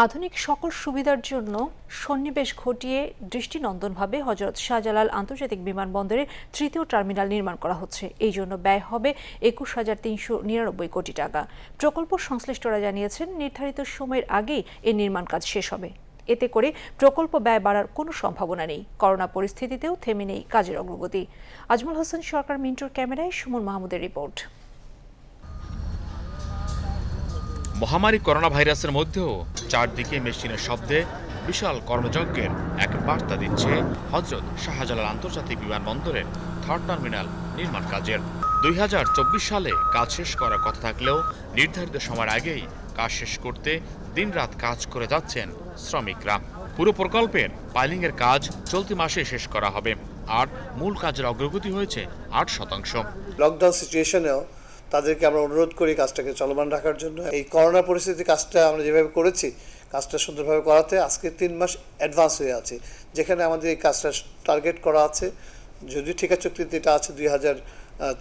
আধুনিক সকল সুবিধার জন্য সন্নিবেশ ঘটিয়ে দৃষ্টিনন্দনভাবে হজরত শাহজালাল আন্তর্জাতিক বিমানবন্দরে তৃতীয় টার্মিনাল নির্মাণ করা হচ্ছে। এই জন্য ব্যয় হবে একুশ হাজার তিনশো নিরানব্বই কোটি টাকা। প্রকল্প সংশ্লিষ্টরা জানিয়েছেন, নির্ধারিত সময়ের আগেই এর নির্মাণ কাজ শেষ হবে। এতে করে প্রকল্প ব্যয় বাড়ার কোনো সম্ভাবনা নেই। করোনা পরিস্থিতিতেও থেমে নেই কাজের অগ্রগতি। আজমল হোসেন সরকার মিন্টুর ক্যামেরায় সুমন মাহমুদের রিপোর্ট। মহামারী করোনা ভাইরাসের মধ্যেও চারদিকে মেশিনের শব্দে বিশাল কর্মযজ্ঞের এক বার্তা দিচ্ছে হজরত শাহজালাল আন্তর্জাতিক বিমানবন্দরের থার্ড টার্মিনাল নির্মাণ কাজের। দুই হাজার চব্বিশ সালে কাজ শেষ করার কথা থাকলেও নির্ধারিত সময়ের আগেই কাজ শেষ করতে দিনরাত কাজ করে যাচ্ছেন শ্রমিকরা। পুরো প্রকল্পের পাইলিংয়ের কাজ চলতি মাসে শেষ করা হবে। আর মূল কাজের অগ্রগতি হয়েছে আট শতাংশ। লকডাউন সিচুয়েশনেও তাদেরকে আমরা অনুরোধ করি কাজটাকে চলমান রাখার জন্য। এই করোনা পরিস্থিতি কাজটা আমরা যেভাবে করেছি, কাজটা সুন্দরভাবে করাতে আজকে তিন মাস অ্যাডভান্স হয়ে আছে। যেখানে আমাদের এই কাজটা টার্গেট করা আছে। যদিও ঠিকা চুক্তিতে এটা আছে দুই হাজার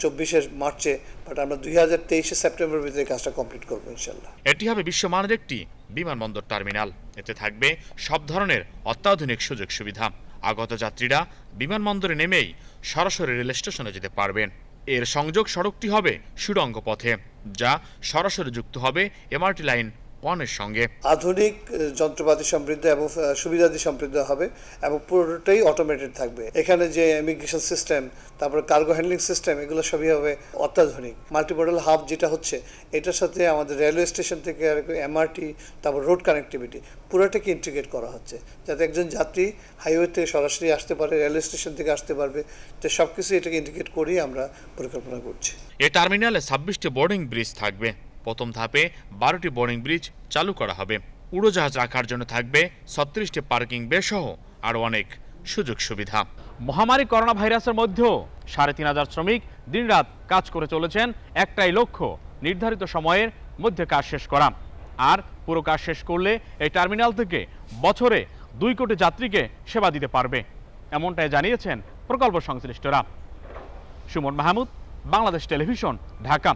চব্বিশের মার্চে বাট আমরা দুই হাজার তেইশে সেপ্টেম্বরের ভিতরে কাজটা কমপ্লিট করব ইনশাল্লাহ। এটি হবে বিশ্বমানের একটি বিমানবন্দর টার্মিনাল। এতে থাকবে সব ধরনের অত্যাধুনিক সুযোগ সুবিধা। আগত যাত্রীরা বিমানবন্দরে নেমেই সরাসরি রেল স্টেশনে যেতে পারবেন। এর সংযোগ সড়কটি হবে সুড়ঙ্গ পথে যা সরাসরি যুক্ত হবে এমআরটি লাইন ওয়ানের সঙ্গে। আধুনিক যন্ত্রপাতি সমৃদ্ধ এবং সুবিধাদি সমৃদ্ধ হবে এবং পুরোটাই অটোমেটেড থাকবে। এখানে যে ইমিগ্রেশন সিস্টেম তারপরে কার্গো হ্যান্ডলিং সিস্টেম এগুলো সবই হবে অত্যাধুনিক। মাল্টিমোডাল হাব যেটা হচ্ছে এটার সাথে আমাদের রেলওয়ে স্টেশন থেকে আর এমআরটি তারপর রোড কানেক্টিভিটি পুরোটাকে ইন্টিগ্রেট করা হচ্ছে। যাতে একজন যাত্রী হাইওয়ে থেকে সরাসরি আসতে পারে রেলওয়ে স্টেশন থেকে আসতে পারবে তো সব কিছু এটাকে ইন্টিগ্রেট করেই আমরা পরিকল্পনা করছি। এ টার্মিনালে ছাব্বিশটি বোর্ডিং ব্রিজ থাকবে। প্রথম ধাপে বারোটি বোর্ডিং ব্রিজ চালু করা হবে। উড়োজাহাজ রাখার জন্য থাকবে ছত্রিশটি পার্কিং বে সহ আরও অনেক সুযোগ সুবিধা। মহামারী করোনা ভাইরাসের মধ্যেও সাড়ে তিন হাজার শ্রমিক দিনরাত কাজ করে চলেছেন একটাই লক্ষ্য, নির্ধারিত সময়ের মধ্যে কাজ শেষ করা। আর পুরো কাজ শেষ করলে এই টার্মিনাল থেকে বছরে দুই কোটি যাত্রীকে সেবা দিতে পারবে, এমনটাই জানিয়েছেন প্রকল্প সংশ্লিষ্টরা। সুমন মাহমুদ, বাংলাদেশ টেলিভিশন, ঢাকা।